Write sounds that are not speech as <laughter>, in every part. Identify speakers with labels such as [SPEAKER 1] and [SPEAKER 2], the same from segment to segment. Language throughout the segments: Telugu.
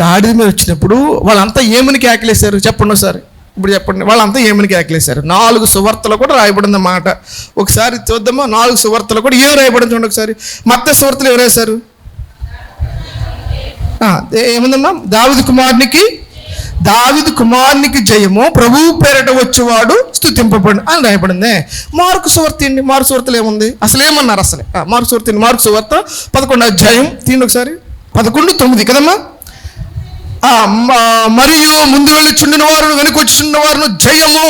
[SPEAKER 1] గాడిద మీద వచ్చినప్పుడు వాళ్ళంతా ఏమని కేకలేశారు? చెప్పండి ఒకసారి. ఇప్పుడు చెప్పండి. వాళ్ళంతా ఏమని కేకలేశారు? నాలుగు సువార్తలు కూడా రాయబడింది మాట ఒకసారి చూద్దామా? నాలుగు సువార్తలు కూడా ఏం రాయబడింది చూడండి ఒకసారి. మత్త సువార్తలు ఎవరు రాశారు? ఏముందమ్మా? దావిది కుమారునికి దావిది కుమారునికి జయము ప్రభువు పేరట వచ్చేవాడు స్థుతింపబడి అని రాయబడింది. మార్కు సువార్త ఏంటి? మార్కు సువార్తలు ఏముంది? అసలు ఏమన్నారు అసలే? మార్కు సువార్త మార్కు సువార్త పదకొండు అధ్యాయం. తీయండి ఒకసారి. పదకొండు తొమ్మిది కదమ్మా? మరియు ముందు వెళ్ళిచుండిన వారు వెనుకొచ్చున్న వారును జయము.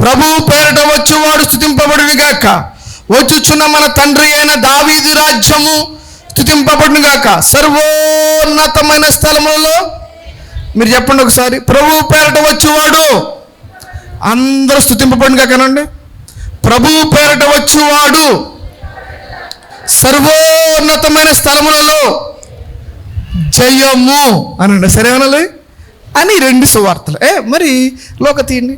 [SPEAKER 1] ప్రభు పేరట వచ్చేవాడు స్థుతింపబడునుగాక. వచ్చుచున్న మన తండ్రి అయిన దావీదు రాజ్యము స్థుతింపబడును గాక సర్వోన్నతమైన స్థలములలో మీరు చెప్పండి ఒకసారి ప్రభు పేరట వచ్చేవాడు అందరూ స్థుతింపబడును కాకనండి ప్రభు పేరట వచ్చేవాడు సర్వోన్నతమైన స్థలములలో జయము సరే సరేమనాలి అని రెండు సువార్తలు. ఏ మరి లోక తీయండి.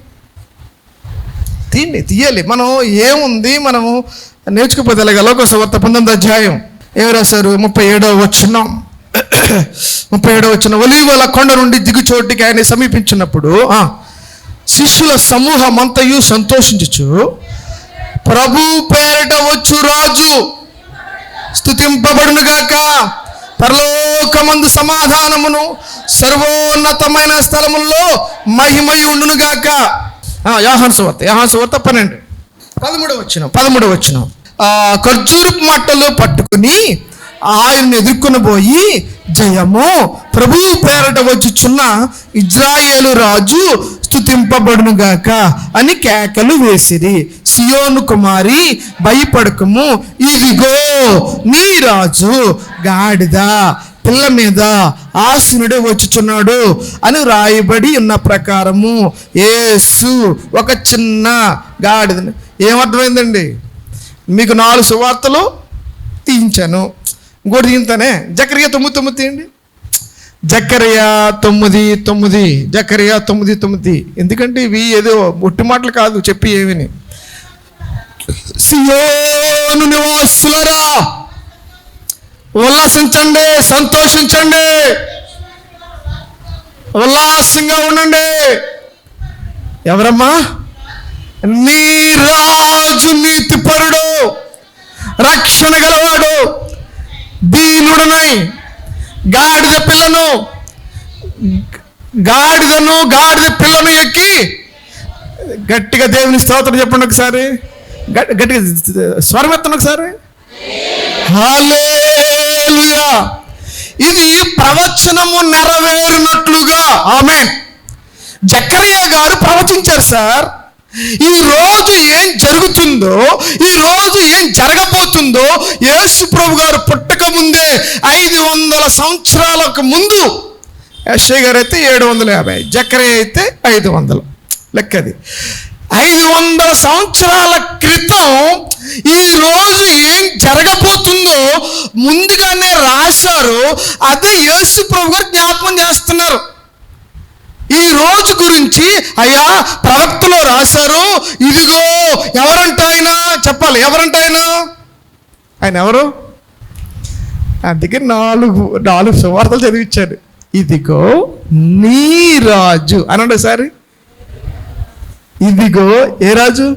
[SPEAKER 1] తీయండి తీయాలి. మనం ఏముంది? మనము నేర్చుకుపోతేలాగా లోక సువార్త పంతొమ్మిది అధ్యాయం. ఏం రాశారు? ముప్పై ఏడవ వచ్చిన <coughs> ముప్పై ఏడవ వచ్చిన ఒలీవల కొండ నుండి దిగుచోటికి ఆయన సమీపించినప్పుడు ఆ, శిష్యుల సమూహం అంతయు సంతోషించుచు ప్రభు పేరట వచ్చు రాజు స్థుతింపబడునుగాక పరలోకమందు సమాధానమును సర్వోన్నతమైన స్థలముల్లో మహిమయు ఉండునుగాక ఆ, యోహాను సువార్త యోహాను సువార్త పన్నెండు. పదమూడవ వచ్చిన పదమూడవ వచ్చిన ఖర్జూరపు మట్టలు పట్టుకుని ఆయన్ని ఎదుర్కొని పోయి జయము ప్రభువు పేరట వచ్చుచున్న ఇజ్రాయేలు రాజు స్థుతింపబడునుగాక అని కేకలు వేసిరి. సియోను కుమారి భయపడకము. ఇదిగో నీ రాజు గాడిద పిల్ల మీద ఆసనుడు వచ్చుచున్నాడు అని రాయబడి ఉన్న ప్రకారము ఏసు ఒక చిన్న గాడిద ఏమర్థమైందండి? మీకు నాలుగు సువార్తలు తీయించాను ఇంకోటి తీయింతానే జకరియా తొమ్మిది తొమ్మిది తీయండి. జకరియా తొమ్మిది తొమ్మిది జకరియా తొమ్మిది తొమ్మిది. ఎందుకంటే ఇవి ఏదో ఒట్టి మాటలు కాదు చెప్పి ఏమిని. సియోను నివాసులరా ఉల్లాసించండి సంతోషించండి. ఉల్లాసంగా ఉండండి. ఎవరమ్మా? నీ రాజు నీతిపరుడు రక్షణ గలవాడు దీనుడనై గాడిద పిల్లను గాడిదను గాడిద పిల్లను ఎక్కి గట్టిగా దేవుని స్తోత్రం చెప్పండి ఒకసారి. గట్టిగా స్వరం ఎత్తండి ఒకసారి ఇది ప్రవచనము నెరవేరినట్లుగా ఆమె జక్కరయ్య గారు ప్రవచించారు సార్ ఈ రోజు ఏం జరుగుతుందో ఈ రోజు ఏం జరగబోతుందో యేసు ప్రభు గారు పుట్ట ఐదు వందల సంవత్సరాలకు ముందు యశ్వ గారు అయితే ఏడు వందల యాభై జక్రే అయితే ఐదు వందలు. లెక్కది. ఐదు వందల సంవత్సరాల క్రితం ఈ రోజు ఏం జరగబోతుందో ముందుగానే రాశారు. అదే యేసు ప్రభు గారు జ్ఞాపకం చేస్తున్నారు. ఈ రోజు గురించి అయ్యా ప్రవక్తలో రాశారు. ఇదిగో ఎవరంట ఆయన? చెప్పాలి ఎవరంట ఆయన? ఆయన ఎవరు? అందుకే నాలుగు నాలుగు సువార్తలు చదివించాడు. ఇదిగో నీ రాజు. అనండి ఒకసారి ఇదిగో ఏ రాజు?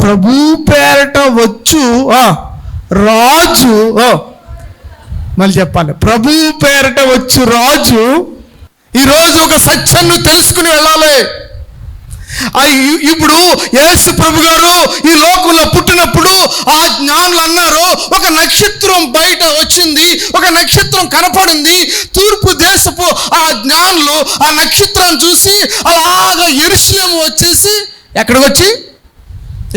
[SPEAKER 1] ప్రభు పేరట వచ్చు ఆ, రాజు ఓ. మళ్ళీ చెప్పాలి. ప్రభు పేరట వచ్చు రాజు. ఈరోజు ఒక సత్యాన్ని తెలుసుకుని వెళ్ళాలి. ఇప్పుడు యేసు ప్రభు గారు ఈ లోకంలో పుట్టినప్పుడు ఆ జ్ఞానులు అన్నారు ఒక నక్షత్రం బయట వచ్చింది ఒక నక్షత్రం కనపడింది తూర్పు దేశపు ఆ జ్ఞానులు ఆ నక్షత్రాన్ని చూసి అలాగా ఎరుశలేము వచ్చేసి ఎక్కడికి వచ్చి?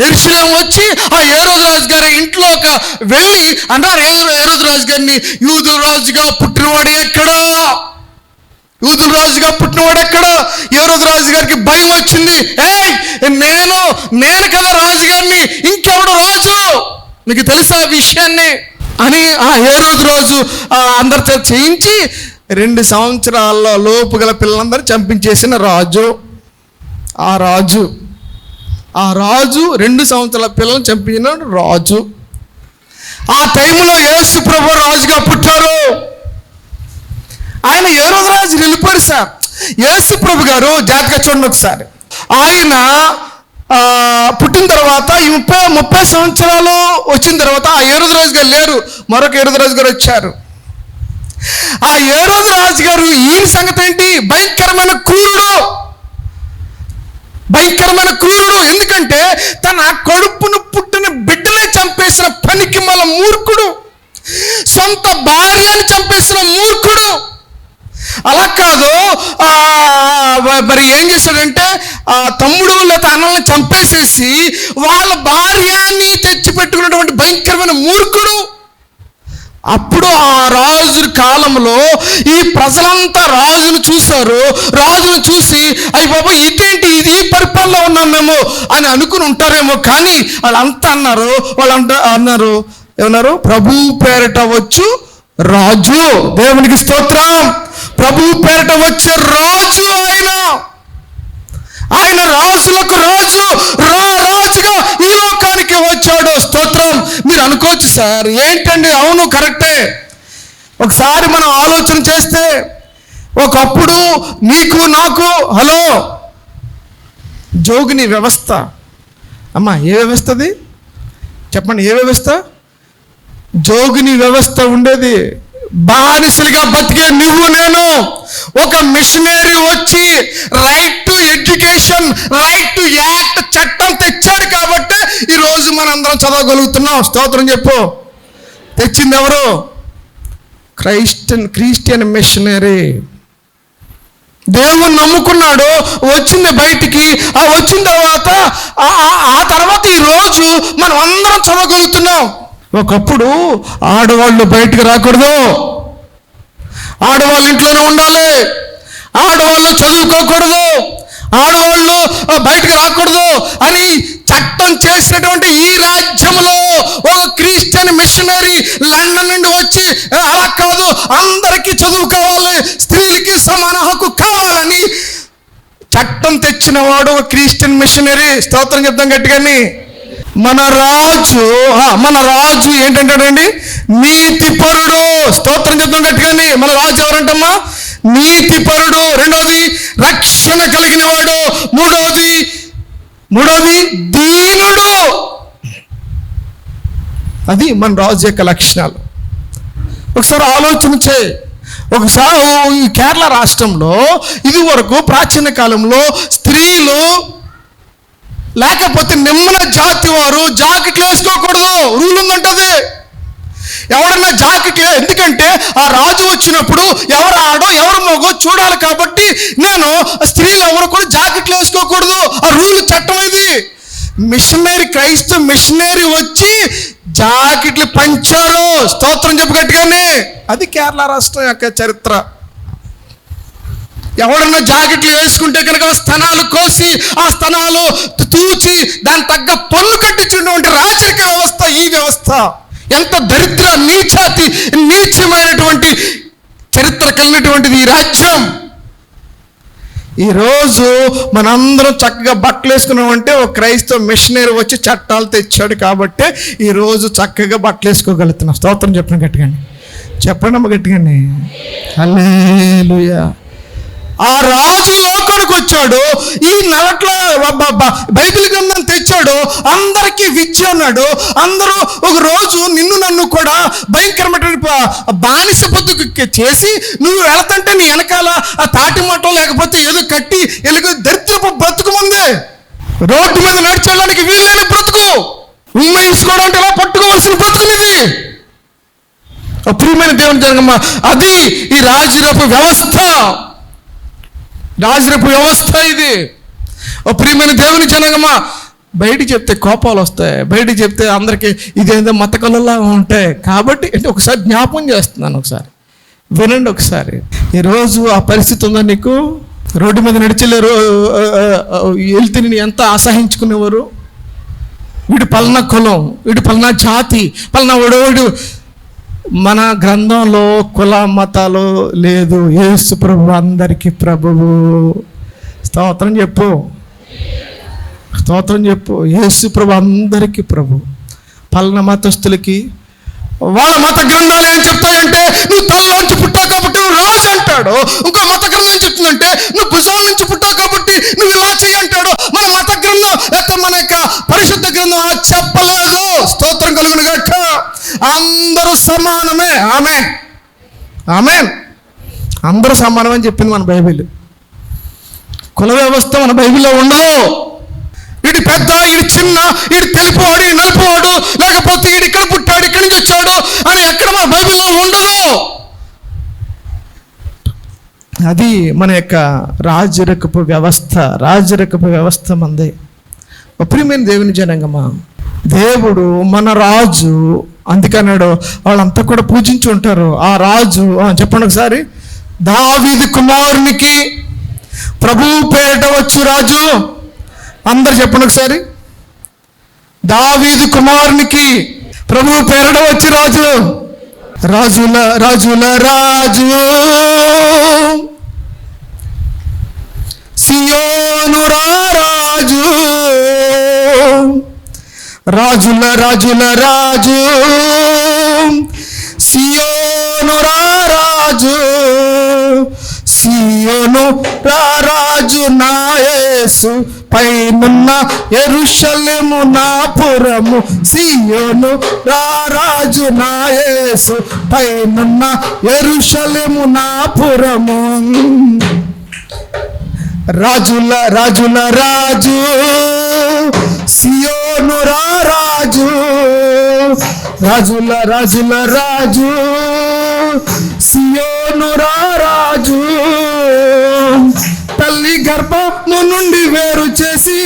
[SPEAKER 1] ఎరుశలేం వచ్చి ఆ ఏరోజు రాజు గారి ఇంట్లో ఒక వెళ్ళి అన్నారు ఏరోజు రాజు గారిని యూదు రాజుగా పుట్టినవాడు ఎక్కడా? యూదుల రాజుగా పుట్టినవాడు ఎక్కడ? ఏ రోజు రాజు గారికి భయం వచ్చింది. ఏ నేను నేను కదా రాజుగారిని ఇంకెవడు రాజు? నీకు తెలుసా ఆ విషయాన్ని? అని ఆ ఏ రోజు రాజు అందరితో చేయించి రెండు సంవత్సరాల లోపు గల పిల్లలందరూ చంపించేసిన రాజు. ఆ రాజు ఆ రాజు రెండు సంవత్సరాల పిల్లలను చంపించిన రాజు. ఆ టైంలో యేసు ప్రభు రాజుగా పుట్టారు. ఆయన ఏ రోజు రాజు సార్ యేసు ప్రభు గారు జాతక చూడండి ఒకసారి. ఆయన పుట్టిన తర్వాత ముప్పై ముప్పై సంవత్సరాలు వచ్చిన తర్వాత ఆ ఏడు రాజు గారు లేరు. మరొక ఏ రాజు గారు వచ్చారు. ఆ ఏ రాజు గారు ఈయన సంగతి ఏంటి? భయంకరమైన క్రూరుడు. భయంకరమైన క్రూరుడు. ఎందుకంటే తన కడుపును పుట్టిన బిడ్డనే చంపేసిన పనికి మూర్ఖుడు. సొంత భార్యను చంపేసిన మూర్ఖుడు. అలా కాదు ఆ, మరి ఏం చేశాడంటే ఆ తమ్ముడు లేదా అన్నల్ని చంపేసేసి వాళ్ళ భార్యని తెచ్చిపెట్టుకున్నటువంటి భయంకరమైన మూర్ఖుడు. అప్పుడు ఆ రాజు కాలంలో ఈ ప్రజలంతా రాజును చూశారు. రాజును చూసి అయ్యి బాబా ఇదేంటి? ఇది పరిపాలన ఉన్నాం మేము అని అనుకుని ఉంటారేమో కానీ వాళ్ళంతా అన్నారు వాళ్ళు అంట అన్నారు ఏమన్నారు? ప్రభు పేరట వచ్చు రాజు. దేవునికి స్తోత్రం. ప్రభు పేరట వచ్చే రాజు ఆయన. ఆయన రాజులకు రాజు రా రాజుగా ఈ లోకానికి వచ్చాడు. స్తోత్రం. మీరు అనుకోవచ్చు సార్ ఏంటండి? అవును కరెక్టే. ఒకసారి మనం ఆలోచన చేస్తే ఒకప్పుడు నీకు నాకు హలో జోగిని వ్యవస్థ. అమ్మా ఏ వ్యవస్థది చెప్పండి ఏ వ్యవస్థ? జోగిని వ్యవస్థ ఉండేది. బానిసలుగా బతికే నువ్వు నేను. ఒక మిషనరీ వచ్చి right to education right to act చట్టం తెచ్చాడు కాబట్టి ఈరోజు మనందరం చదవగలుగుతున్నాం. స్తోత్రం చెప్పు. తెచ్చింది ఎవరు? క్రైస్టియన్ క్రిస్టియన్ మిషనరీ దేవుని నమ్ముకున్నాడు. వచ్చింది బయటికి. ఆ వచ్చిన తర్వాత ఆ- తర్వాత ఈరోజు మనం అందరం చదవగలుగుతున్నాం. ఒకప్పుడు ఆడవాళ్ళు బయటకు రాకూడదు. ఆడవాళ్ళు ఇంట్లోనే ఉండాలి. ఆడవాళ్ళు చదువుకోకూడదు. ఆడవాళ్ళు బయటకు రాకూడదు అని చట్టం చేసినటువంటి ఈ రాజ్యంలో ఒక క్రిస్టియన్ మిషనరీ లండన్ నుండి వచ్చి అలా కాదు అందరికీ చదువు కావాలి స్త్రీలకి సమాన హక్కు కావాలని చట్టం తెచ్చిన వాడు ఒక క్రిస్టియన్ మిషనరీ. స్తోత్రం చెప్తాం గట్టిగాని. మన రాజు మన రాజు ఏంటంటాడండి? నీతిపరుడు స్తోత్రం చెప్తాం గట్టిగానే. మన రాజు ఎవరంటమ్మా? నీతిపరుడు రెండవది రక్షణ కలిగిన వాడు. మూడవది మూడవది దీనుడు. అది మన రాజు యొక్క లక్షణాలు. ఒకసారి ఆలోచన చేయి. ఒకసారి ఈ కేరళ రాష్ట్రంలో ఇది వరకు ప్రాచీన కాలంలో స్త్రీలు లేకపోతే నిమ్మన జాతి వారు జాకెట్లు వేసుకోకూడదు. రూల్ ఉందంటది. ఎవడన్నా జాకెట్లు ఎందుకంటే ఆ రాజు వచ్చినప్పుడు ఎవరు ఆడో ఎవరు మగో చూడాలి కాబట్టి నేను స్త్రీలు ఎవరు కూడా జాకెట్లు వేసుకోకూడదు. ఆ రూల్ చట్టం ఇది. మిషనరీ క్రైస్తవ మిషనరీ వచ్చి జాకెట్లు పంచారు. స్తోత్రం చెప్పగట్టుగానే అది కేరళ రాష్ట్రం యొక్క చరిత్ర. ఎవడన్నా జాకెట్లు వేసుకుంటే కనుక స్తనాలు కోసి ఆ స్తనాలు తూచి దాని తగ్గ పళ్ళు కట్టించినటువంటి రాజరిక వ్యవస్థ ఈ వ్యవస్థ. ఎంత దరిద్ర నీచాతి నీచమైనటువంటి చరిత్ర కలిగినటువంటిది ఈ రాజ్యం. ఈరోజు మనందరం చక్కగా బట్టలు వేసుకున్నామంటే ఒక క్రైస్తవ మిషనరీ వచ్చి చట్టాలు తెచ్చాడు కాబట్టి ఈరోజు చక్కగా బట్టలు వేసుకోగలుగుతున్నాం. స్తోత్రం చెప్పిన గట్టిగాని. చెప్పండి అమ్మ గట్టిగాని. హల్లెలూయా. ఆ రాజు లోకానికి వచ్చాడు. ఈ నలట్ల బైబిల్ గ్రంథం తెచ్చాడు. అందరికీ విద్య అన్నాడు. అందరూ ఒక రోజు నిన్ను నన్ను కూడా భయంకరమైన బానిస పొద్దుకు చేసి నువ్వు వెళతంటే నీ వెనకాల ఆ తాటి మట్టం లేకపోతే ఏదో కట్టి ఎలుగు దరిద్రపు బ్రతుకు ముందే రోడ్డు మీద నడిచేయడానికి వీలైన బ్రతుకు. ఉమ్మేసుకోవడం అంటే ఎలా పట్టుకోవాల్సిన బ్రతుకునిది ప్రియమైన దేవుని జనగమ్మ అది ఈ రాజు వ్యవస్థ. రాజురపు వ్యవస్థ ఇది. ఓ ప్రియమైన దేవుని జనగమా బయట చెప్తే కోపాలు వస్తాయి. బయట చెప్తే అందరికీ ఇదేదో మత ఉంటాయి. కాబట్టి అంటే ఒకసారి జ్ఞాపం చేస్తున్నాను ఒకసారి. వినండి ఒకసారి. ఈరోజు ఆ పరిస్థితి ఉందా నీకు? రోడ్డు మీద నడిచలేరు వెళ్తే నేను ఎంత ఆసహించుకునేవారు వీడు పలానా కులం వీడు పలానా జాతి పలానా ఒడోడు మన గ్రంథంలో కుల మతాలు లేదు. యేసు ప్రభు అందరికీ ప్రభువు. స్తోత్రం చెప్పు. స్తోత్రం చెప్పు. యేసు ప్రభు అందరికీ ప్రభు. పలానా మతస్థులకి వాళ్ళ మత గ్రంథాలు ఏం చెప్తాయంటే నువ్వు తల్లోంచి నువ్వు రాజు అంటాడో. ఇంకో మత గ్రంథం ఏం చెప్తుందంటే నువ్వు భుజాల నుంచి పుట్టావు కాబట్టి నువ్వు ఇలా చెయ్యి అంటాడో. మన మత గ్రంథం లేకపోతే మన యొక్క పరిశుద్ధ గ్రంథం ఆ చెప్పలేదు. స్తోత్రం కలుగును గట్ట అందరూ సమానమే. ఆమె ఆమె అందరూ సమానమని చెప్పింది మన బైబిల్. కుల వ్యవస్థ మన బైబిల్లో ఉండదు. ఇటు పెద్ద ఇటు చిన్న ఇడి తెలుపువాడు ఇడి నలుపువాడు లేకపోతే ఇడి ఇక్కడ పుట్టాడు ఇక్కడి నుంచి వచ్చాడు అని ఎక్కడ మన బైబిల్లో ఉండదు అది మన యొక్క రాజరకపు వ్యవస్థ రాజరకపు వ్యవస్థ మందే. ప్రియమైన దేవుని జనంగమా దేవుడు మన రాజు అందుకన్నాడు వాళ్ళంతా కూడా పూజించి ఉంటారు. ఆ రాజు చెప్పండి ఒకసారి. దావిది కుమారునికి ప్రభు పేరిట వచ్చు రాజు. అందరు చెప్పండి ఒకసారి. దావీదు కుమారునికి ప్రభు పేరడ వచ్చి రాజు. రాజుల రాజుల రాజు. సియోను రాజు రాజుల రాజుల రాజు. సియోను రాజు సియోను రాజు నాయసు పైనున్న ఎరుషలేము నా పురము. సియోను రాజు నాయసు పైనున్న ఎరుషలేము నా పురము. రాజుల రాజుల రాజు సియోను రాజు రాజుల రాజుల రాజు సియోను రాజు. తల్లి గర్భము నుండి వేరు చేసి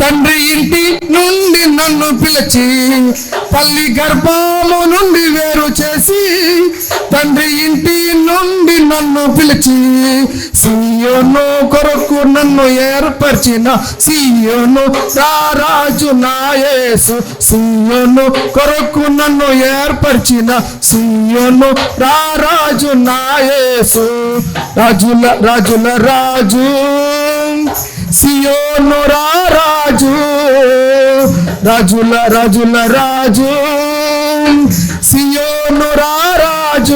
[SPEAKER 1] తండ్రి ఇంటి నుండి నన్ను పిలిచి తల్లి గర్భము నుండి వేరు చేసి తండ్రి ఇంటి నుండి నన్ను పిలిచి సీయోను కొరకు నన్ను ఏర్పరిచిన సీయోను రారాజు నాయేసు సీయోను కొరకు నన్ను ఏర్పరిచిన సీయోను రారాజు నాయేసు రాజుల రాజుల రాజు. సియోను రాజు రాజుల రాజుల రాజు. సియోను రాజు.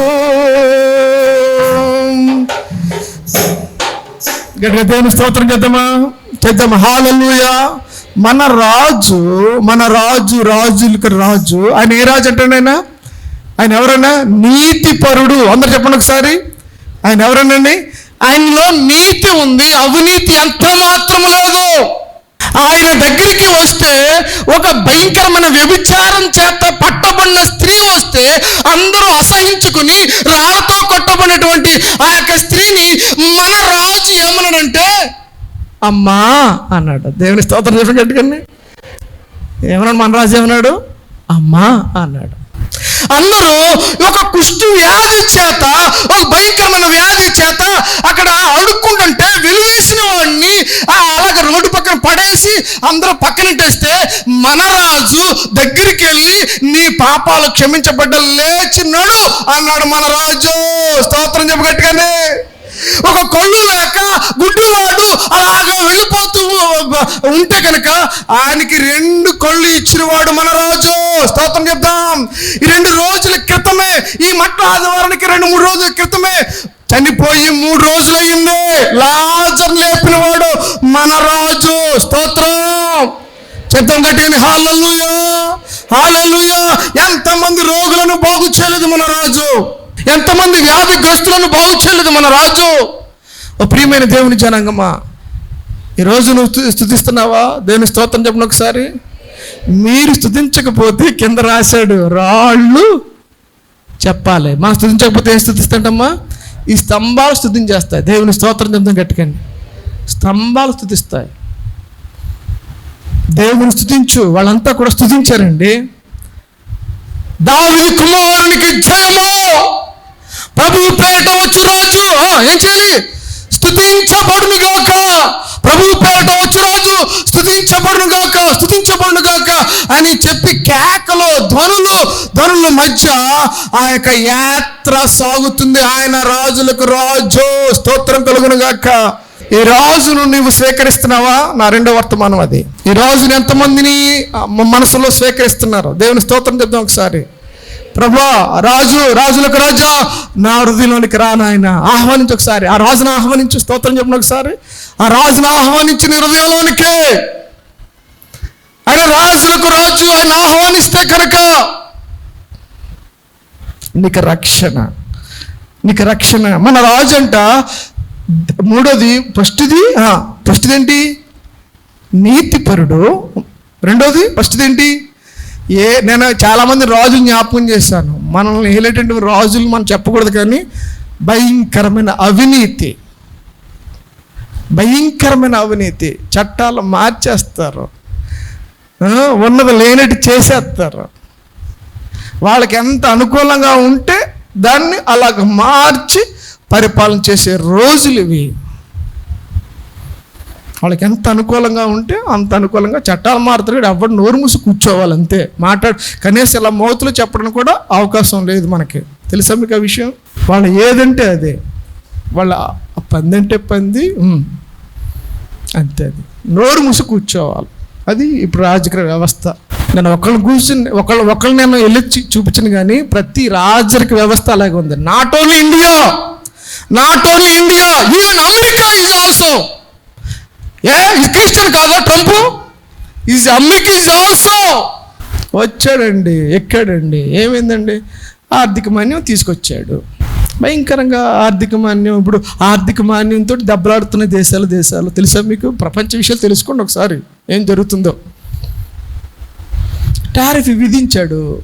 [SPEAKER 1] గట్టిగా దేవుని స్తోత్రం చేద్దామా? చేద్దాం హాలూయా మన రాజు మన రాజు రాజులకు రాజు. ఆయన ఏ రాజు అంటాడు ఆయన? ఎవరైనా నీతిపరుడు. అందరు చెప్పండి ఒకసారి. ఆయన ఎవరైనా ఆయనలో నీతి ఉంది అవినీతి ఎంత మాత్రం లేదు. ఆయన దగ్గరికి వస్తే ఒక భయంకరమైన వ్యభిచారం చేత పట్టబడిన స్త్రీ వస్తే అందరూ అసహించుకుని రాళ్ళతో కొట్టబడినటువంటి ఆ యొక్క స్త్రీని మన రాజు ఏమన్నాడంటే అమ్మా అన్నాడు. దేవుని స్తోత్రం చెప్పి గట్టిగా ఏమన్నాడు? మన రాజు ఏమన్నాడు? అమ్మా అన్నాడు. అందరూ ఒక కుష్టి వ్యాధి చేత ఒక భయంకరమైన వ్యాధి చేత అక్కడ అడుక్కుంటుంటే వెలివేసిన వాడిని ఆ అలాగ రోడ్డు పక్కన పడేసి అందరూ పక్కనట్టేస్తే మన రాజు దగ్గరికి వెళ్ళి నీ పాపాలు క్షమించబడ్డ లేచినాడు అన్నాడు మన రాజు స్తోత్రం చెప్పగట్టుగానే ఒక కొళ్ళు లేక గుడ్డివాడు అలాగా వెళ్ళిపోతూ ఉంటే కనుక ఆయనకి రెండు కళ్ళు ఇచ్చినవాడు మన రాజు. స్తోత్రం చెప్దాం. ఈ రెండు రోజుల క్రితమే ఈ మట్ట ఆదివారానికి రెండు మూడు రోజుల క్రితమే చనిపోయి మూడు రోజులు అయ్యింది లాజర్ లేపినవాడు మన రాజు. స్తోత్రం. చెప్తాం గట్టిగా హాలూయా హాలూయా ఎంతమంది రోగులను బాగు చేయలేదు మన రాజు. ఎంతమంది వ్యాధిగ్రస్తులను బాగు చేయలేదు మన రాజు. ఓ ప్రియమైన దేవుని జనాంగమా ఈరోజు నువ్వు స్థుతిస్తున్నావా దేవుని స్తోత్రం చెప్పిన ఒకసారి. మీరు స్థుతించకపోతే కింద రాశాడు రాళ్ళు చెప్పాలి. మనం స్తుతించకపోతే ఏం స్థుతిస్తాంటమ్మా ఈ స్తంభాలు స్థుతించేస్తాయి దేవుని స్తోత్రం చెప్తాం గట్టుకండి. స్తంభాలు స్థుతిస్తాయి దేవుని స్థుతించు వాళ్ళంతా కూడా స్థుతించారండి దావి కుమారునికి జయము! ప్రభు పేట వచ్చు రాజు. ఏం చేయాలి? స్తుతించబడును గాక. ప్రభు పేట వచ్చు రాజు స్థుతించబడును గాక స్థుతించబడును గాక అని చెప్పి కేకలు ధ్వనులు ధ్వనుల మధ్య ఆ యొక్క యాత్ర సాగుతుంది. ఆయన రాజులకు రాజు స్తోత్రం కలుగును గాక. ఈ రాజును నువ్వు స్వీకరిస్తున్నావా? నా రెండో వర్తమానం అది. ఈ రాజుని ఎంతమందిని మనసులో స్వీకరిస్తున్నారు? దేవుని స్తోత్రం చెప్దాం ఒకసారి. ప్రభా రాజు రాజులకు రాజా నా హృదయంలోనికి రా నాయన. ఆహ్వానించి ఒకసారి. ఆ రాజును ఆహ్వానించి స్తోత్రం చెప్పిన ఒకసారి. ఆ రాజును ఆహ్వానించి నీ హృదయంలోనికే. ఆయన రాజులకు రాజు ఆయన ఆహ్వానిస్తే కనుక నీకు రక్షణ నీకు రక్షణ. మన రాజు అంట మూడోది ఫస్ట్ది ఫస్ట్ది ఏంటి? నీతిపరుడు. రెండోది ఫస్ట్ది ఏంటి? ఏ నేను చాలామంది రాజులు జ్ఞాపకం చేశాను. మనల్ని ఏలేటువంటి రాజులు మనం చెప్పకూడదు కానీ భయంకరమైన అవినీతి. భయంకరమైన అవినీతి. చట్టాలు మార్చేస్తారు. ఉన్నది లేనట్టు చేసేస్తారు. వాళ్ళకి ఎంత అనుకూలంగా ఉంటే దాన్ని అలాగ మార్చి పరిపాలన చేసే రోజులు ఇవి. వాళ్ళకి ఎంత అనుకూలంగా ఉంటే అంత అనుకూలంగా చట్టాలు మారుతున్నాడు ఎవరు నోరు మూసి కూర్చోవాలి అంతే. మాట్లాడు. కనీసం ఇలా మౌతులు చెప్పడానికి కూడా అవకాశం లేదు మనకి. తెలుసా మీకు ఆ విషయం? వాళ్ళు ఏదంటే అదే. వాళ్ళ పంది అంటే పంది అంతే అది. నోరు మూసి కూర్చోవాలి. అది ఇప్పుడు రాజకీయ వ్యవస్థ. నేను ఒకళ్ళు కూర్చుని ఒకళ్ళు ఒకళ్ళు నేను వెళ్ళి చూపించను కానీ ప్రతి రాజరిక వ్యవస్థ అలాగే ఉంది. Not only India not only India even America is also a Christian కాదా Trump? Is America is also వచ్చాడండి ఎక్కాడండి. ఏమైందండి? ఆర్థిక మాన్యం తీసుకొచ్చాడు. భయంకరంగా ఆర్థిక మాన్యం ఇప్పుడు ఆర్థిక మాన్యంతో దెబ్బలాడుతున్న దేశాలు దేశాలు. తెలుసా మీకు? ప్రపంచ విషయాలు తెలుసుకోండి ఒకసారి. ఏం జరుగుతుందో. టారిఫ్ విధించాడు.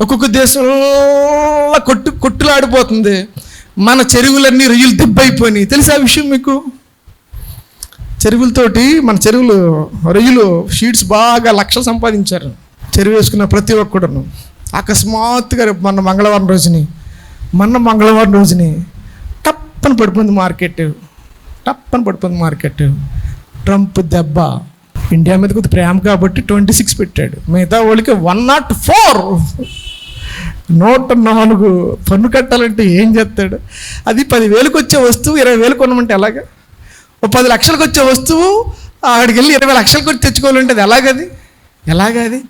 [SPEAKER 1] ఒక్కొక్క దేశంలో కొట్టు కొట్టులాడిపోతుంది. మన చెరువులన్నీ రొయ్యలు దెబ్బైపోయినాయి. తెలుసా ఆ విషయం మీకు? చెరువులతోటి మన చెరువులు రొయ్యలు షీట్స్ బాగా లక్షలు సంపాదించారు. చెరువు వేసుకున్న ప్రతి ఒక్కడును అకస్మాత్తుగా రేపు మొన్న మంగళవారం రోజుని మొన్న మంగళవారం రోజుని టప్పని పడిపోయింది మార్కెట్. టప్పని పడిపోయింది మార్కెట్. ట్రంప్ దెబ్బ. ఇండియా మీద కొద్ది ప్రేమ కాబట్టి ట్వంటీ సిక్స్ పెట్టాడు. మిగతా వాళ్ళకి వన్ నాట్ ఫోర్. నూట నాలుగు పన్ను కట్టాలంటే ఏం చేస్తాడు? అది పదివేలకు వచ్చే వస్తువు ఇరవై వేలు కొనమంటే ఎలాగా? పది లక్షలకు వచ్చే వస్తువు అక్కడికి వెళ్ళి ఇరవై లక్షలకు వచ్చి తెచ్చుకోవాలంటే అది ఎలాగది? ఎలాగది?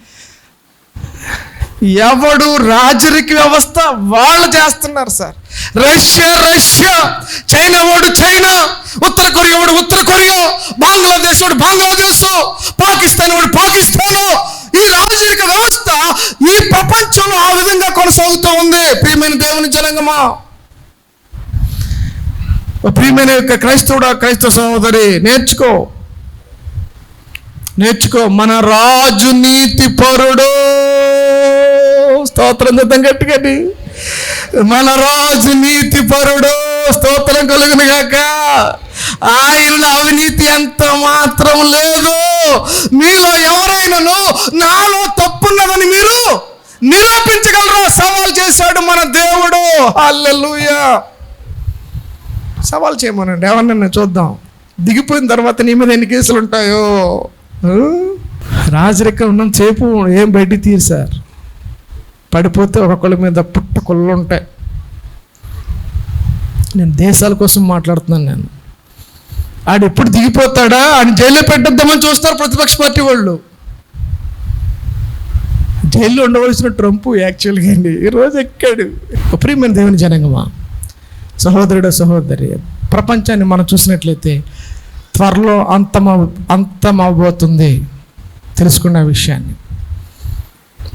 [SPEAKER 1] ఎవడు రాజరిక వ్యవస్థ వాళ్ళు చేస్తున్నారు సార్. రష్యా రష్యా చైనా వాడు చైనా ఉత్తర కొరియా వాడు ఉత్తర కొరియా బంగ్లాదేశ్ వాడు బంగ్లాదేశ్ పాకిస్తాన్ వాడు పాకిస్తాన్. ఈ రాజరిక వ్యవస్థ ఈ ప్రపంచంలో ఆ విధంగా కొనసాగుతూ ఉంది. ప్రియమైన దేవుని జనంగమా. ప్రియమైన యొక్క క్రైస్తవుడా క్రైస్తవ సహోదరి నేర్చుకో. నేర్చుకో. మన రాజు నీతి పరుడు. స్తోత్రం చేద్దాం గట్టిగట్టి మన రాజు నీతి పరుడు. స్తోత్రం కలుగును గాక. ఆయన అవినీతి ఎంత మాత్రం లేదు. మీలో ఎవరైనాను నాలో తప్పున్నదని మీరు నిరూపించగలరా? సవాల్ చేశాడు మన దేవుడు. అల్లెలుయా సవాల్ చేయమనండి. ఎవరినన్నా చూద్దాం. దిగిపోయిన తర్వాత నీ మీద ఎన్ని కేసులు ఉంటాయో? ఆ? రాజరికం ఉన్నంత సేపు ఏం బయట తీరు సార్? పడిపోతే ఒకళ్ళ మీద పుట్ట కొళ్ళు ఉంటాయి. నేను దేశాల కోసం మాట్లాడుతున్నాను నేను. ఆడు ఎప్పుడు దిగిపోతాడా? ఆయన జైల్లో పెట్టద్దామని చూస్తారు ప్రతిపక్ష పార్టీ వాళ్ళు. జైల్లో ఉండవలసిన ట్రంప్ యాక్చువల్గా అండి. ఈరోజు ఎక్కాడు. ప్రియమైన దేవుని జనంగమా? సహోదరుడు సహోదరి ప్రపంచాన్ని మనం చూసినట్లయితే త్వరలో అంతమ అంతమవబోతుంది తెలుసుకున్న విషయాన్ని.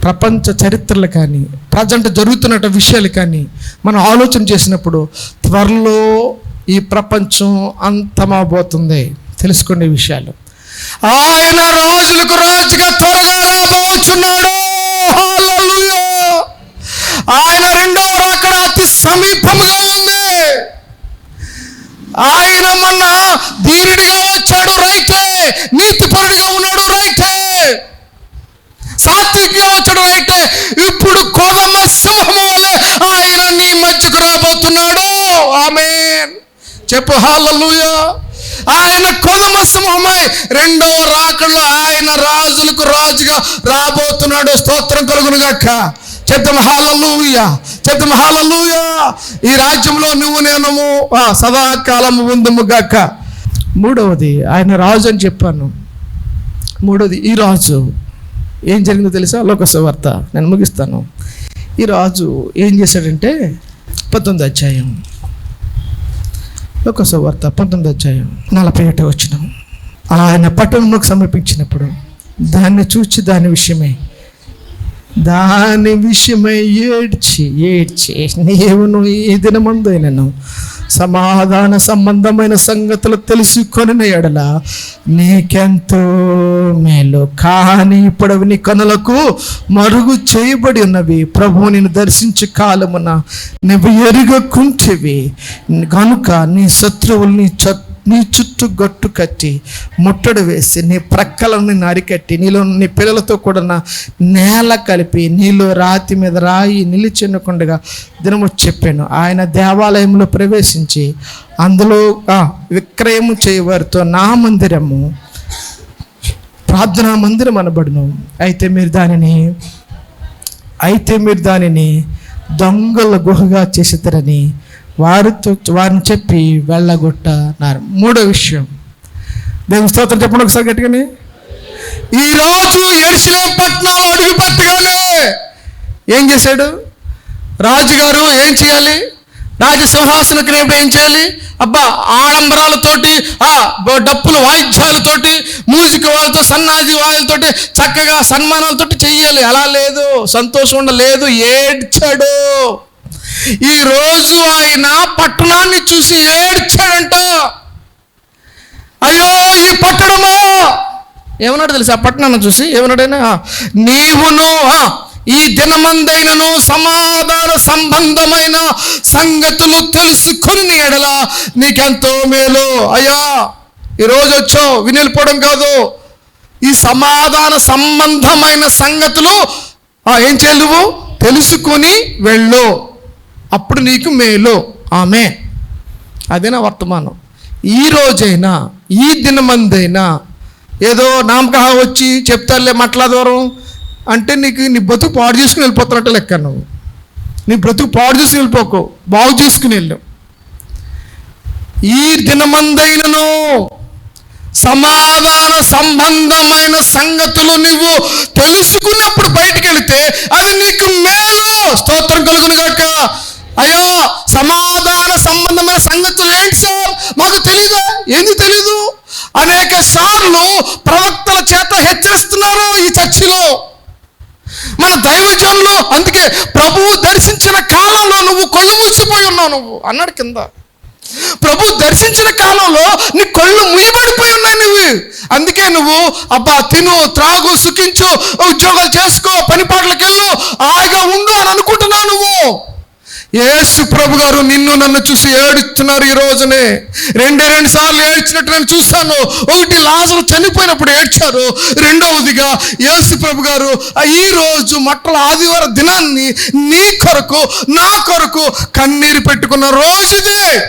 [SPEAKER 1] ప్రపంచ చరిత్రలు కానీ ప్రజెంట్ జరుగుతున్న విషయాలు కానీ మనం ఆలోచన చేసినప్పుడు త్వరలో ఈ ప్రపంచం అంతమవబోతుంది తెలుసుకునే విషయాలు. ఆయన రాజులకు రాజుగా త్వరగా రాబోచున్నాడు ఆయన రెండవ రాకడ అతి సమీపముగా ఆయన మొన్న ధీరుడిగా వచ్చాడు రైటే నీతిపరుడిగా ఉన్నాడు రైటే సాత్వికంగా వచ్చాడు రైటే ఇప్పుడు కోదమ్మ సింహము వలె ఆయన నీ మధ్యకు రాబోతున్నాడు. ఆమె చెప్పు హాలూయా ఆయన కొదమ సింహమై రెండవ రాకడలో ఆయన రాజులకు రాజుగా రాబోతున్నాడు. స్తోత్రం కలుగును గాక చెప్తాం హాలూయా చెప్తాం హాలూయ ఈ రాజ్యంలో నువ్వు నేనము. సదాకాలము ఉందము గాక. మూడవది ఆయన రాజు అని చెప్పాను. మూడవది ఈ రాజు ఏం జరిగిందో తెలుసా? లోకసువార్త నేను ముగిస్తాను. ఈ రాజు ఏం చేశాడంటే పంతొమ్మిది అధ్యాయం. ఒక సువార్త పంతొమ్మిది అధ్యాయం నలభై ఒకటి వచ్చిన ఆయన పట్టణంలోకి సమర్పించినప్పుడు దాన్ని చూచి దాని విషయమే దాని విషయమై ఏడ్చి ఏడ్చి నీవును ఈ దినమందైనను సమాధాన సంబంధమైన సంగతులు తెలుసుకొని ఎడల నీకెంతో మేలు. కానీ ఇప్పుడు అవి నీ కనులకు మరుగు చేయబడి ఉన్నవి. ప్రభువు నేను దర్శించే కాలమున నువ్వు ఎరుగకుంటేవి. కనుక నీ శత్రువుల్ని చత్ నీ చుట్టూ గట్టు కట్టి ముట్టడి వేసి నీ ప్రక్కలను నరికట్టి నీలో నీ పిల్లలతో కూడా నేల కలిపి నీలో రాతి మీద రాయి నిలిచెన్నకుండగా దినము చెప్పాను. ఆయన దేవాలయంలో ప్రవేశించి అందులో విక్రయము చేయవారితో నా మందిరము ప్రార్థనా మందిరం అనబడును. అయితే మీరు దానిని అయితే మీరు దానిని దొంగల గుహగా చేసేతారని వారితో వారిని చెప్పి వెళ్ళగొట్టన్నారు మూడో విషయం. దేవుని స్తోత్రం చెప్పండి ఒకసారి గట్టిగానే. ఈరోజు ఎరుసలేం పట్టణంలో అడుగు పెట్టగానే ఏం చేశాడు? రాజుగారు ఏం చేయాలి? రాజసింహాసన క్రియప్పుడు ఏం చేయాలి? అబ్బా ఆడంబరాలతోటి ఆ డప్పులు వాయిద్యాలతోటి మ్యూజిక్ వాళ్ళతో సన్నాజి వాళ్ళతోటి చక్కగా సన్మానాలతోటి చెయ్యాలి. అలా లేదు. సంతోషం ఉండలేదు. ఏడ్చాడు. ఈ రోజు ఆయన పట్టణాన్ని చూసి ఏడ్చాడంట. అయ్యో ఈ పట్టణమా? ఏమన్నాడు తెలుసా? ఆ పట్టణాన్ని చూసి ఏమన్నాడైనా నీవును ఆ, ఈ దినమందైనను సమాధాన సంబంధమైన సంగతులు తెలుసుకుని నీ ఎడల నీకెంతో మేలు. అయ్యా ఈరోజు వచ్చావు వినిలిపోవడం కాదు. ఈ సమాధాన సంబంధమైన సంగతులు ఏం చేయలేవు నువ్వు? తెలుసుకొని వెళ్ళు. అప్పుడు నీకు మేలు. ఆమె. అదే నా వర్తమానం. ఈ రోజైనా ఈ దినమందైనా ఏదో నామకహ వచ్చి చెప్తారులే దూరం అంటే నీకు నీ బతుకు పాడు చేసుకుని వెళ్ళిపోతున్నట్టు లెక్క నువ్వు. నీ బ్రతుకు పాడు చేసుకుని వెళ్ళిపోకు. బాగు చేసుకుని వెళ్ళు. ఈ దినమందైనను సమాధాన సంబంధమైన సంగతులు నువ్వు తెలుసుకున్నప్పుడు బయటికి వెళితే అవి నీకు మేలు. స్తోత్రం కలుగునుగాక అయ్యో సమాధాన సంబంధమైన సంగతులు ఏంటి సార్ మాకు తెలియదు ఏంది తెలీదు? అనేక సార్లు ప్రవక్తల చేత హెచ్చరిస్తున్నారు ఈ చర్చిలో. మన దైవజనులు అందుకే ప్రభువు దర్శించిన కాలంలో నువ్వు కళ్ళు మూసిపోయి ఉన్నావు నువ్వు. అన్నాడు కింద. ప్రభు దర్శించిన కాలంలో నీ కళ్ళు ముయ్యబడిపోయి ఉన్నాయి నువ్వు. అందుకే నువ్వు అబ్బా తిను త్రాగు సుఖించు ఉద్యోగాలు చేసుకో పని పాటలకు వెళ్ళు హాయిగా ఉండు అని అనుకుంటున్నావు నువ్వు యేసు ప్రభు గారు నిన్ను నన్ను చూసి ఏడుస్తున్నారు ఈ రోజునే. రెండే రెండు సార్లు ఏడ్చినట్టు నేను చూశాను. ఒకటి లాజరు చనిపోయినప్పుడు ఏడ్చారు. రెండవదిగా యేసు ప్రభు గారు ఈ రోజు మట్టల ఆదివారం దినాన్ని నీ కొరకు నా కొరకు కన్నీరు పెట్టుకున్న రోజుదే.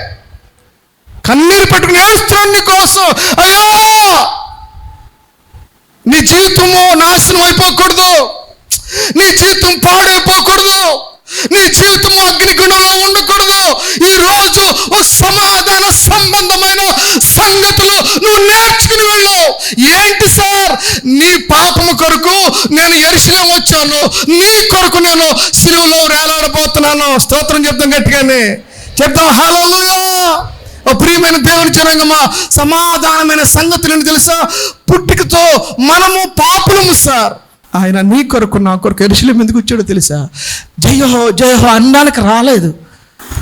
[SPEAKER 1] కన్నీరు పెట్టుకుని ఏడుస్తున్నాను నీ కోసం. అయ్యో! నీ జీవితము నాశనం అయిపోకూడదు. నీ జీవితం పాడైపోకూడదు. నీ జీవితం అగ్నిగుణంలో ఉండకూడదు. ఈ రోజు ఓ సమాధాన సంబంధమైన సంగతులు నువ్వు నేర్చుకుని వెళ్ళు. ఏంటి సార్? నీ పాపము కొరకు నేను ఎరుసలేం వచ్చాను. నీ కొరకు నేను సిలువలో వేలాడబోతున్నాను. స్తోత్రం చెప్తాం గట్టిగానే. చెప్తాం హలో ఓ ప్రియమైన దేవుని జనంగమా సమాధానమైన సంగతులు తెలుసా? పుట్టికతో మనము పాపులము సార్. ఆయన నీ కొరకు నా కొరకు ఎరుసలేం ఎందుకు వచ్చాడో తెలుసా? జయహో జయహో అనడానికి రాలేదు.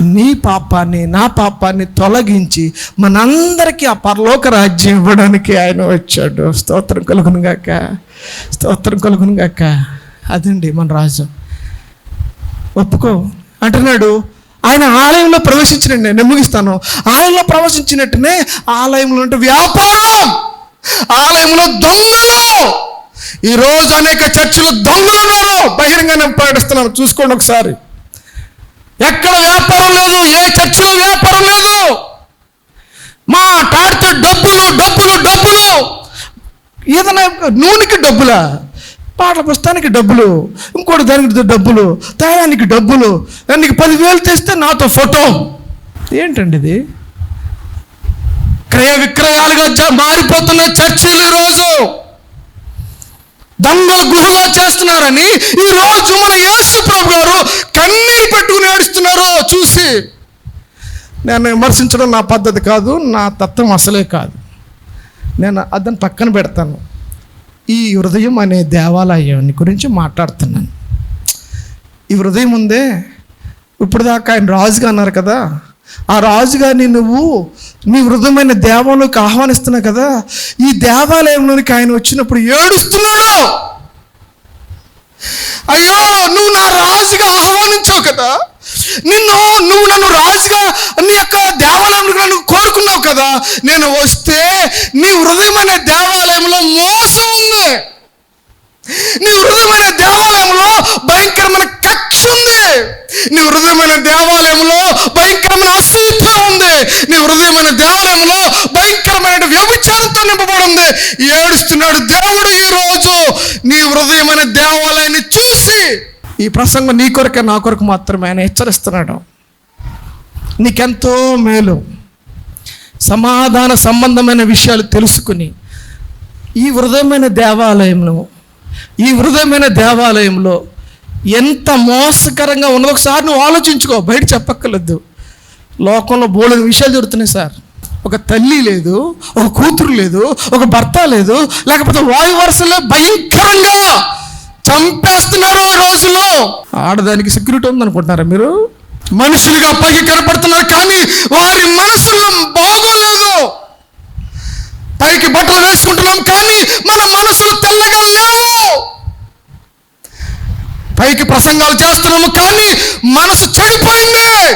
[SPEAKER 1] నీ పాపాన్ని నా పాపాన్ని తొలగించి మనందరికీ ఆ పరలోక రాజ్యం ఇవ్వడానికి ఆయన వచ్చాడు. స్తోత్రం కలుగునుగాక స్తోత్రం కలుగును గాక. అదండి మన రాజు. ఒప్పుకో. అంటున్నాడు ఆయన ఆలయంలో ప్రవేశించినట్టు నేను ముగిస్తాను. ఆలయంలో ప్రవేశించినట్టునే ఆలయంలో ఉంటే వ్యాపారం ఆలయంలో దొంగలు ఈరోజు అనేక చర్చలు దొంగలు బహిరంగంగా ప్రకటిస్తున్నాను చూసుకోండి ఒకసారి. ఎక్కడ వ్యాపారం లేదు ఏ చర్చిలో వ్యాపారం లేదు. మా టాడితే డబ్బులు డబ్బులు డబ్బులు. ఏదైనా నూనెకి డబ్బులా? పాటల పుస్తకానికి డబ్బులు. ఇంకోటి దానికి డబ్బులు. తయారానికి డబ్బులు. దానికి పదివేలు తెస్తే నాతో ఫోటో. ఏంటండి ఇది? క్రయ విక్రయాలుగా మారిపోతున్న చర్చిలు ఈరోజు దొంగ గుహలో చేస్తున్నారని ఈ రోజు మన యేసు ప్రభు గారు కన్నీరు పెట్టుకుని ఏడుస్తున్నారు చూసి నేను విమర్శించడం నా పద్ధతి కాదు నా తత్వం అసలే కాదు. నేను అదని పక్కన పెడతాను. ఈ హృదయం అనే దేవాలయాన్ని గురించి మాట్లాడుతున్నాను. ఈ హృదయం ఉందే ఇప్పుడు దాకా ఆయన రాజుగా అన్నారు కదా ఆ రాజుగారిని నువ్వు నీ హృదయమైన దేవంలోకి ఆహ్వానిస్తున్నావు కదా? ఈ దేవాలయంలోనికి ఆయన వచ్చినప్పుడు ఏడుస్తున్నాడు. అయ్యో నువ్వు నా రాజుగా ఆహ్వానించావు కదా? నిన్ను నువ్వు నన్ను రాజుగా నీ యొక్క దేవాలయంలో నన్ను కోరుకున్నావు కదా? నేను వస్తే నీ హృదయమైన దేవాలయంలో మోసం ఉంది నీ హృదయమైన దేవాలయంలో భయంకరమైన కక్ష ఉంది నీ హృదయమైన దేవాలయంలో భయంకరమైన అసూత ఉంది. నీ హృదయమైన దేవాలయంలో భయంకరమైన వ్యభిచారంతో నింపబడి ఉంది. ఏడుస్తున్నాడు దేవుడు ఈ రోజు నీ హృదయమైన దేవాలయాన్ని చూసి ఈ ప్రసంగం నీ కొరకే నా కొరకు మాత్రమే ఆయన హెచ్చరిస్తున్నాడు. నీకెంతో మేలు. సమాధాన సంబంధమైన విషయాలు తెలుసుకుని ఈ హృదయమైన దేవాలయంలో ఈ హృదయమైన దేవాలయంలో ఎంత మోసకరంగా ఉన్నదో? ఒకసారి నువ్వు ఆలోచించుకో బయట చెప్పక్కర్లేదు. లోకంలో బోలని విషయాలు జరుగుతున్నాయి సార్. ఒక తల్లి లేదు ఒక కూతురు లేదు ఒక భర్త లేదు లేకపోతే వాయు వరుసలో భయంకరంగా చంపేస్తున్నారు ఈ రోజుల్లో. ఆడదానికి సెక్యూరిటీ ఉందనుకుంటున్నారా మీరు? మనుషులుగా పైకి కనపడుతున్నారు కానీ వారి మనసులో బాగోలేదు పైకి బట్టలు వేసుకుంటున్నాం కానీ మన మనసులు తెల్లగా లేవు పైకి ప్రసంగాలు చేస్తున్నాము కానీ మనసు చెడిపోయింది.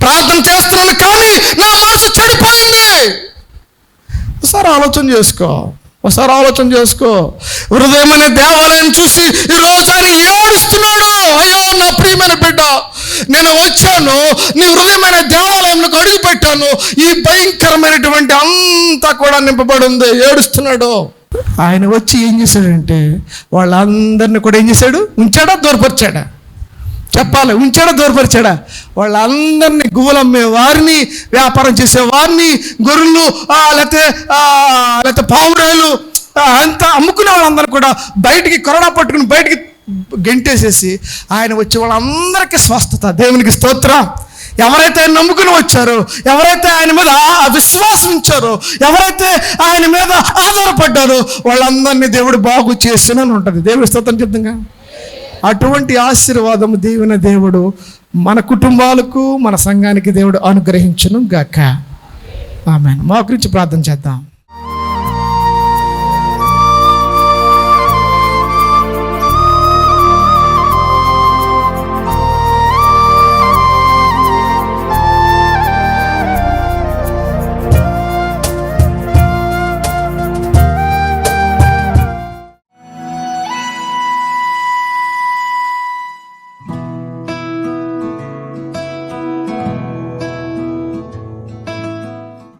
[SPEAKER 1] ప్రార్థన చేస్తున్నాను కానీ నా మనసు చెడిపోయింది. ఒకసారి ఆలోచన చేసుకో. ఒకసారి ఆలోచన చేసుకో. హృదయమైన దేవాలయం చూసి ఈ రోజు ఆయన ఏడుస్తున్నాడు. అయ్యో నా ప్రియమైన బిడ్డ నేను వచ్చాను. నీ హృదయమైన దేవాలయంలో అడుగు పెట్టాను ఈ భయంకరమైనటువంటి అంతా కూడా నింపబడి ఉంది. ఏడుస్తున్నాడు. ఆయన వచ్చి ఏం చేశాడంటే వాళ్ళందరినీ కూడా ఏం చేశాడు? ఉంచాడా? దూరపరిచాడా? చెప్పాలి ఉంచాడా? దూరపరిచాడా? వాళ్ళందరినీ గువ్వలమ్మే వారిని వ్యాపారం చేసే వారిని గొర్రెలు లేకపోతే లేకపోతే పావురాయలు అంతా అమ్ముకునే వాళ్ళందరూ కూడా బయటికి కరోనా పట్టుకుని బయటికి గెంటేసేసి ఆయన వచ్చి వాళ్ళందరికీ స్వస్థత దేవునికి స్తోత్రం. ఎవరైతే నమ్ముకుని వచ్చారో ఎవరైతే ఆయన మీద ఆ విశ్వాసం ఉంచారో ఎవరైతే ఆయన మీద ఆధారపడ్డారో వాళ్ళందరినీ దేవుడు బాగు చేసినని ఉంటుంది. దేవుడి స్తోత్రం చెప్తుంగా అటువంటి ఆశీర్వాదము దేవుని దేవుడు మన కుటుంబాలకు మన సంఘానికి దేవుడు అనుగ్రహించను గాక ఆమె మా గురించి ప్రార్థన చేద్దాం.